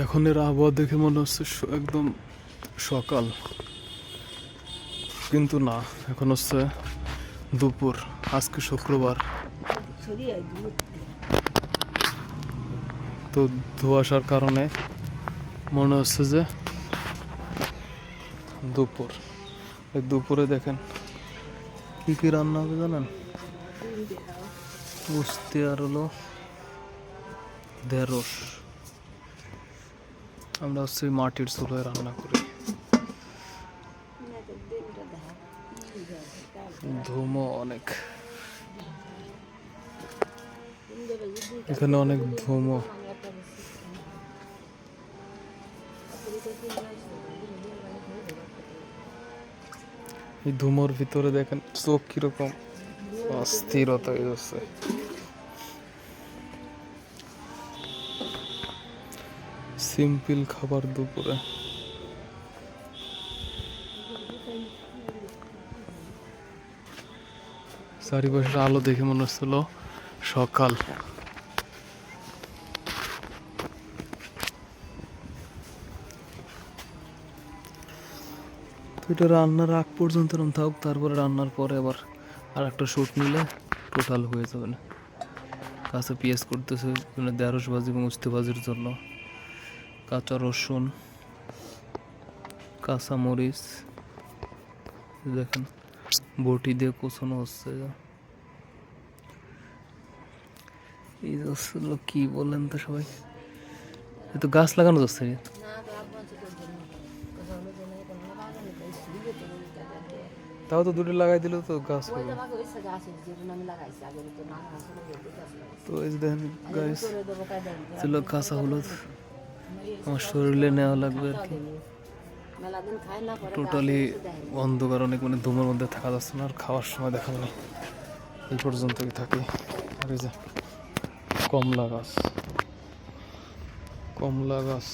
এখনের আবহাওয়া দেখে মনে হচ্ছে একদম সকাল। কিন্তু না, এখন হচ্ছে দুপুর, আজকে শুক্রবার। তো ধোয়াশার কারণে মনে হচ্ছে যে দুপুর। দুপুরে দেখেন কি কি রান্না হবে জানেন? উস্তে আর হলো ঢেঁড়স। আমরা হচ্ছে মাটির চুলোয় রান্না করি। ধুমো অনেক। এখানে অনেক ধুমো। এই ধুমোর ভিতরে দেখেন চোখ কীরকম অস্থিরতা হয়ে যাচ্ছে। সিম্পল খাবার দুপুরে। চারিপাশের আলো দেখে মনে হচ্ছিল সকাল। এটা রান্নার আগ পর্যন্ত এরকম থাকুক, তারপরে রান্নার পরে আবার আর একটা শুট নিলে টোটাল হয়ে যাবে না। কাঁচা পেঁয়াজ করতেছে ঢেঁড়স ভাজি এবং উস্তে ভাজির জন্য। কাঁচা রসুন, কাঁচা মরিচ দেখেন, বটি দিয়ে কোচানো হচ্ছে। এই যে কি বললেন তো সবাই? এ তো গাছ লাগানো যাচ্ছে। তাও তো দুটো লাগাই দিলেও তো গাছ তো এই দেখেন, গাছ। ছিল কাঁচা হলুদ। আমার শরীরে নেওয়া লাগবে আর কি। টোটালি অন্ধকার, অনেক মানে ধুমের মধ্যে থাকা যাচ্ছে না, আর খাওয়ার সময় দেখা যায় এই পর্যন্তই থাকি। আর যে কমলা গাছ। কমলা গাছ।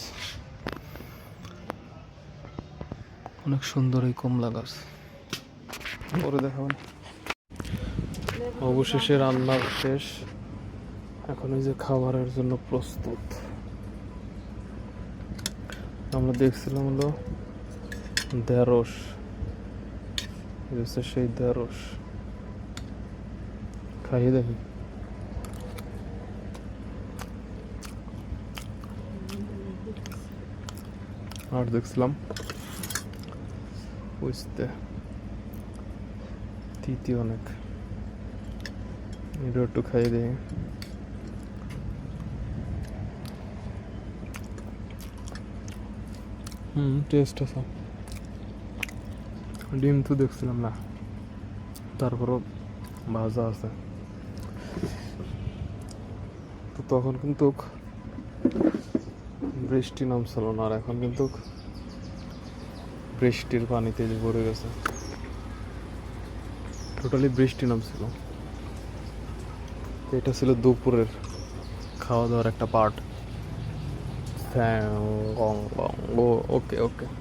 অনেক সুন্দর এই কমলা গাছ। পরে দেখাবেন অবশেষে রান্না শেষ। এখন এই যে খাবারের জন্য প্রস্তুত। আমরা দেখছিলাম হলো ঢেঁড়স হচ্ছে সেই ঢেঁড়স খাইয়ে দেখি। আর দেখছিলাম। বুঝতে। তিতি অনেক। এটা একটু খাইয়ে দেখি। হুম টেস্ট আছে। ডিম তো দেখছিলাম না। তারপরও ভাজা আছে। তো তখন কিন্তু বৃষ্টি নামছিল না, আর এখন কিন্তু বৃষ্টির পানিতে যে ভরে গেছে। টোটালি বৃষ্টি নামছিল। এটা ছিল দুপুরের খাওয়া দাওয়ার একটা পার্ট Sarung OK、OK